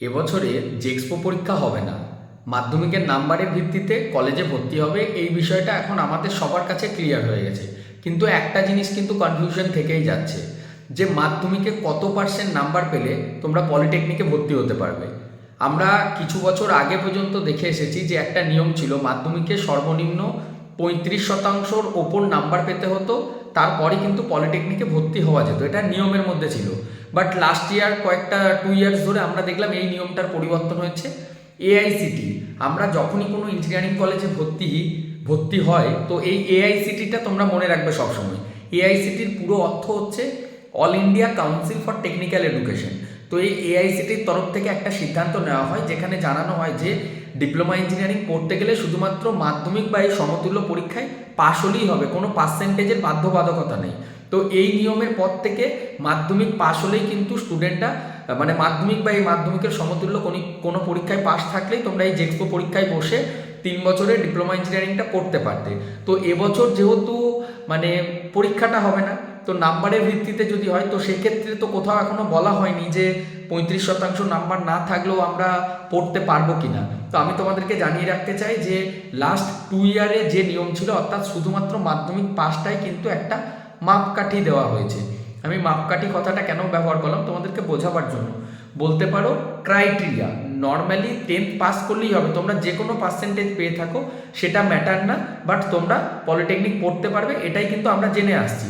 এবছরে জেক্সপো পরীক্ষা হবে না, মাধ্যমিকের নাম্বারের ভিত্তিতে কলেজে ভর্তি হবে, এই বিষয়টা এখন আমাদের সবার কাছে ক্লিয়ার হয়ে গেছে। কিন্তু একটা জিনিস কিন্তু কনফিউশন থেকেই যাচ্ছে, যে মাধ্যমিকে কত পার্সেন্ট নাম্বার পেলে তোমরা পলিটেকনিকে ভর্তি হতে পারবে। আমরা কিছু বছর আগে পর্যন্ত দেখে এসেছি যে একটা নিয়ম ছিল, মাধ্যমিকে সর্বনিম্ন পঁয়ত্রিশ শতাংশর ওপর নাম্বার পেতে হতো তারপরে কিন্তু পলিটেকনিকে ভর্তি হওয়া যেত, এটা নিয়মের মধ্যে ছিল। বাট লাস্ট ইয়ার কয়েকটা টু ইয়ার্স ধরে আমরা দেখলাম এই নিয়মটার পরিবর্তন হয়েছে। এআইসিটি আমরা যখনই কোনো ইঞ্জিনিয়ারিং কলেজে ভর্তি ভর্তি হয়, তো এই এআইসিটিটা তোমরা মনে রাখবে সবসময়। এআইসিটির পুরো অর্থ হচ্ছে all India council for technical education তো এই এআইসিটির তরফ থেকে একটা সিদ্ধান্ত নেওয়া হয়, যেখানে জানানো হয় যে ডিপ্লোমা ইঞ্জিনিয়ারিং পড়তে গেলে শুধুমাত্র মাধ্যমিক বা এই সমতুল্য পরীক্ষায় পাশ হলেই হবে। কোনো পার্সেন্টেজের বাধ্যবাধকতা নেই। তো এই নিয়মের পর থেকে মাধ্যমিক পাশ হলেই কিন্তু স্টুডেন্টরা মানে মাধ্যমিক বা এই মাধ্যমিকের সমতুল্য কোনো পরীক্ষায় পাশ থাকলেই তোমরা এই জেক্সপো পরীক্ষায় বসে তিন বছরের ডিপ্লোমা ইঞ্জিনিয়ারিংটা পড়তে পারতে। তো এবছর যেহেতু মানে পরীক্ষাটা হবে না তো নাম্বারের ভিত্তিতে যদি হয়, তো সেক্ষেত্রে তো কোথাও এখনও বলা হয়নি যে পঁয়ত্রিশ শতাংশ নাম্বার না থাকলেও আমরা পড়তে পারব কি না তো আমি তোমাদেরকে জানিয়ে রাখতে চাই যে লাস্ট টু ইয়ারে যে নিয়ম ছিল, অর্থাৎ শুধুমাত্র মাধ্যমিক পাশটাই কিন্তু একটা মাপকাঠি দেওয়া হয়েছে। আমি মাপকাঠি কথাটা কেন ব্যবহার করলাম তোমাদেরকে বোঝাবার জন্য। বলতে পারো ক্রাইটেরিয়া নর্মালি টেন্থ পাস করলেই হবে। তোমরা যে কোনো পার্সেন্টেজ পেয়ে থাকো, সেটা ম্যাটার না বাট তোমরা পলিটেকনিক পড়তে পারবে, এটাই কিন্তু আমরা জেনে আসছি।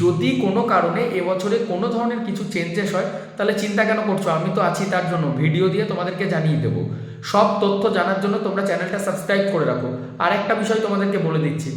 যদি কোনো কারণে এবছরে কোনো ধরনের কিছু চেঞ্জেস হয়, তাহলে চিন্তা কেন করছ? আমি তো আছি তার জন্য। ভিডিও দিয়ে তোমাদেরকে জানিয়ে দেবো। সব তথ্য জানার জন্য তোমরা চ্যানেলটা সাবস্ক্রাইব করে রাখো। আর একটা বিষয় তোমাদেরকে বলে দিচ্ছি।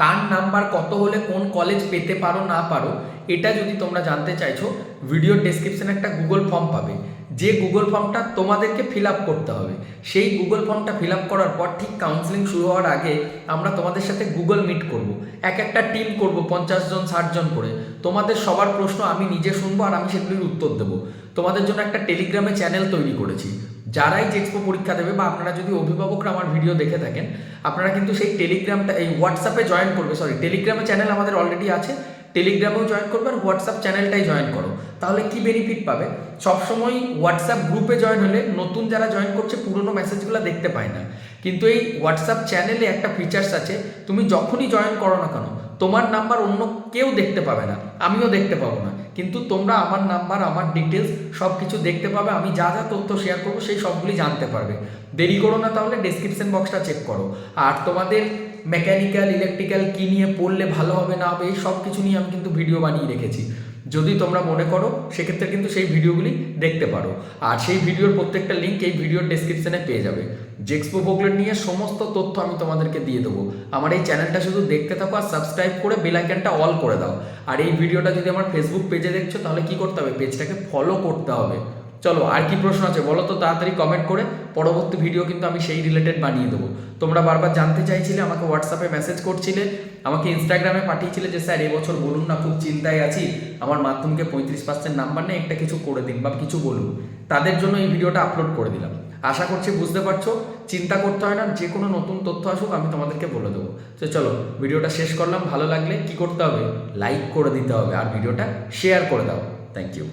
কার নাম্বার কত হলে কোন কলেজ পেতে পারো না পারো, এটা যদি তোমরা জানতে চাইছো ভিডিওর ডেসক্রিপশনে একটা গুগল ফর্ম পাবে। যে গুগল ফর্মটা তোমাদেরকে ফিল আপ করতে হবে। সেই গুগল ফর্মটা ফিল আপ করার পর ঠিক কাউন্সিলিং শুরু হওয়ার আগে আমরা তোমাদের সাথে গুগল মিট করব। এক একটা টিম করব পঞ্চাশ জন, ষাট জন করে। তোমাদের সবার প্রশ্ন আমি নিজে শুনব আর আমি সেগুলির উত্তর দেবো। তোমাদের জন্য একটা টেলিগ্রামে চ্যানেল তৈরি করেছি। যারাই জেক্সপো পরীক্ষা দেবে বা আপনারা যদি অভিভাবকরা আমার ভিডিও দেখে থাকেন, আপনারা কিন্তু সেই টেলিগ্রামটা এই হোয়াটসঅ্যাপে জয়েন করবে সরি টেলিগ্রামে চ্যানেল আমাদের অলরেডি আছে টেলিগ্রামেও জয়েন করবে আর হোয়াটসঅ্যাপ চ্যানেলটাই জয়েন করো। তাহলে কি বেনিফিট পাবে? সবসময় হোয়াটসঅ্যাপ গ্রুপে জয়েন হলে নতুন যারা জয়েন করছে, পুরনো মেসেজগুলো দেখতে পায় না। কিন্তু এই হোয়াটসঅ্যাপ চ্যানেলে একটা ফিচার্স আছে, তুমি যখনই জয়েন করো না কেন তোমার নাম্বার অন্য কেউ দেখতে পাবে না, আমিও দেখতে পাবো না। কিন্তু তোমরা আমার নাম্বার, আমার ডিটেলস সব কিছু দেখতে পাবে, আমি যা যা তথ্য শেয়ার করব সেই সবগুলি জানতে পারবে। দেরি করো না তাহলে ডেসক্রিপশন বক্সটা চেক করো। আর তোমাদের মেকানিক্যাল ইলেকট্রিক্যাল কী নিয়ে পড়লে ভালো হবে না হবে, এই সব কিছু নিয়ে আমি কিন্তু ভিডিও বানিয়ে রেখেছি। যদি তোমরা মনে করো, সেক্ষেত্রে কিন্তু সেই ভিডিওগুলি দেখতে পারো। আর সেই ভিডিওর প্রত্যেকটা লিঙ্ক এই ভিডিওর ডেসক্রিপশানে পেয়ে যাবে। জেক্সপো বোকলেট নিয়ে সমস্ত তথ্য আমি তোমাদেরকে দিয়ে দেবো। আমার এই চ্যানেলটা শুধু দেখতে থাকো আর সাবস্ক্রাইব করে বেলাইকানটা অল করে দাও। আর এই ভিডিওটা যদি আমার ফেসবুক পেজে দেখছ, তাহলে কি করতে হবে? পেজটাকে ফলো করতে হবে। চলো, আর কি প্রশ্ন আছে? বলো তো তাড়াতাড়ি কমেন্ট করে। পরবর্তী ভিডিও কিন্তু আমি সেই রিলেটেড বানিয়ে দেবো। তোমরা বারবার জানতে চাইছিলে, আমাকে হোয়াটসঅ্যাপে মেসেজ করছিলে, আমাকে ইনস্টাগ্রামে পাঠিয়েছিলে যে, স্যার, এবছর বলুন না, খুব চিন্তায় আছি। আমার মাধ্যমকে পঁয়ত্রিশ পার্সেন্ট নাম্বার নেই, একটা কিছু করে দিন বা কিছু বলুন। তাদের জন্য এই ভিডিওটা আপলোড করে দিলাম। আশা করছি বুঝতে পারছ, চিন্তা করতে হয় না, যে কোনো নতুন তথ্য আসুক, আমি তোমাদেরকে বলে দেবো। তো চলো ভিডিওটা শেষ করলাম। ভালো লাগলে কি করতে হবে? লাইক করে দিতে হবে, আর ভিডিওটা শেয়ার করে দাও। Thank you